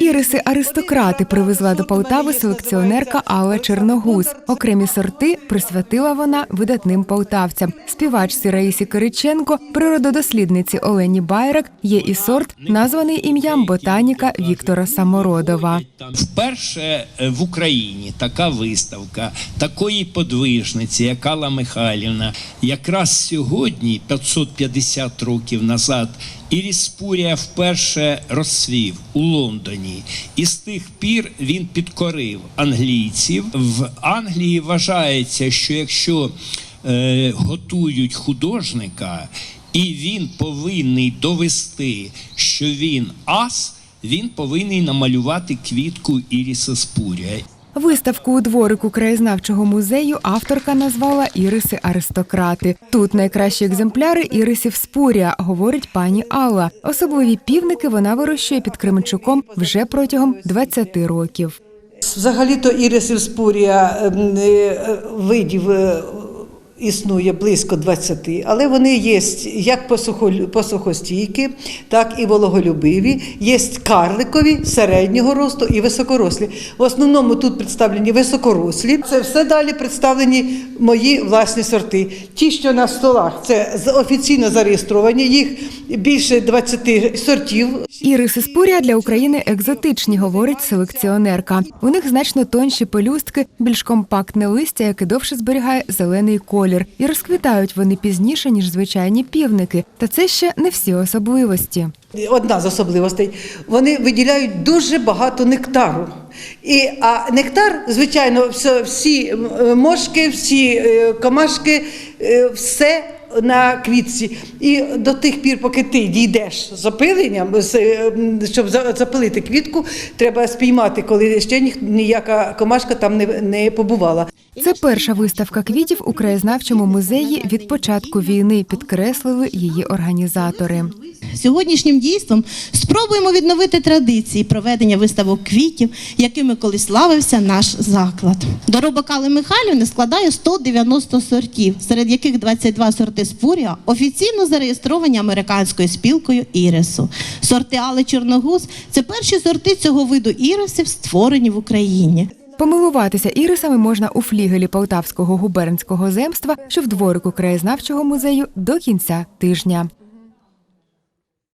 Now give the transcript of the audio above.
Іриси аристократи привезла до Полтави селекціонерка Алла Черногуз. Окремі сорти присвятила вона видатним полтавцям. Співачці Раїсі Кириченко, природодослідниці Олені Байрак є і сорт, названий ім'ям ботаніка Віктора Самородова. Вперше е, в Україні така виставка такої подвижниці, як Алла Михайлівна, якраз сьогодні, 550 років назад, Іріс Спурія вперше розцвів у Лондоні, і з тих пір він підкорив англійців. В Англії вважається, що якщо е, готують художника, і він повинний довести, що він ас, він повинен намалювати квітку Іріса Спурія. Виставку у дворику краєзнавчого музею авторка назвала Іриси аристократи. Тут найкращі екземпляри ірисів спурія, говорить пані Алла. Особливі півники вона вирощує під Кременчуком вже протягом 20 років. Взагалі-то ірисів спурія ем, е, видів е, існує близько 20, але вони є як посухостійкі, так і вологолюбиві, є карликові, середнього росту і високорослі. В основному тут представлені високорослі. Це все далі представлені мої власні сорти. Ті, що на столах, це офіційно зареєстровані, їх більше 20 сортів. Іриси спурія для України екзотичні, говорить селекціонерка. У них значно тонші пелюстки, більш компактне листя, яке довше зберігає зелений колір. І розквітають вони пізніше, ніж звичайні півники. Та це ще не всі особливості. Одна з особливостей. Вони виділяють дуже багато нектару. І, а нектар, звичайно, всі мошки, всі е, комашки, е, все на квітці. І до тих пір, поки ти дійдеш з опиленням, е, щоб за- запилити квітку, треба спіймати, коли ще ні- ніяка комашка там не, не побувала. Це перша виставка квітів у краєзнавчому музеї від початку війни. Підкреслили її організатори. Сьогоднішнім дійством спробуємо відновити традиції проведення виставок квітів, якими колись славився наш заклад. Доробок Алли Михайлівни складає 190 сортів, серед яких 22 сорти спурія офіційно зареєстровані американською спілкою ірису. Сорти Алли Чорногуз це перші сорти цього виду ірисів, створені в Україні. Помилуватися ірисами можна у флігелі Полтавського губернського земства, що в дворику краєзнавчого музею до кінця тижня.